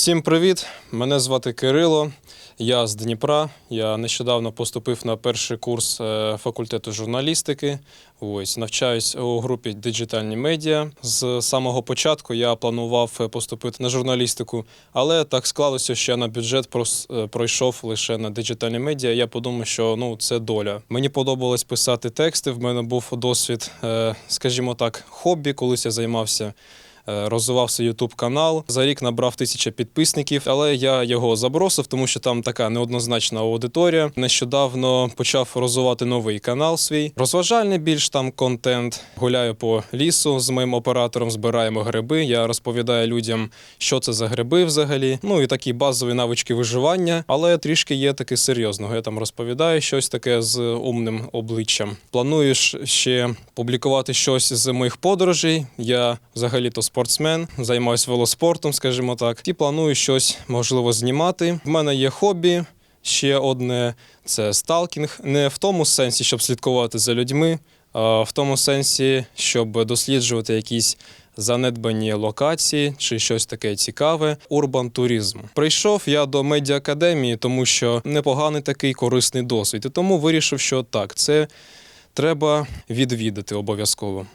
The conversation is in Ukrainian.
Всім привіт! Мене звати Кирило. Я з Дніпра. Я нещодавно поступив на перший курс е, факультету журналістики. Ось навчаюсь у групі Діджитальні медіа. З самого початку я планував е, поступити на журналістику, але так склалося, що я на бюджет е, пройшов лише на диджитальні медіа. Я подумав, що ну це доля. Мені подобалось писати тексти. В мене був досвід, скажімо так, хобі, колись я займався. Е, Розвивався YouTube канал. За рік набрав тисяча підписників, але я його забросив, тому що там така неоднозначна аудиторія. Нещодавно почав розвивати новий канал свій. Розважальний більш там контент. Гуляю по лісу з моїм оператором, збираємо гриби. Я розповідаю людям, що це за гриби взагалі. Ну і такі базові навички виживання, але трішки є таке серйозного. Я там розповідаю щось таке з умним обличчям. Планую ж ще публікувати щось з моїх подорожей. Я взагалі-то спортсмен, займаюся велоспортом, скажімо так. І планую щось можливо знімати. В мене є хобі. Ще одне це сталкінг. Не в тому сенсі, щоб слідкувати за людьми, а в тому сенсі, щоб досліджувати якісь занедбані локації чи щось таке цікаве. Урбан туризм. Прийшов я до медіаакадемії, тому що непоганий такий корисний досвід. І тому вирішив, що так, це треба відвідати обов'язково.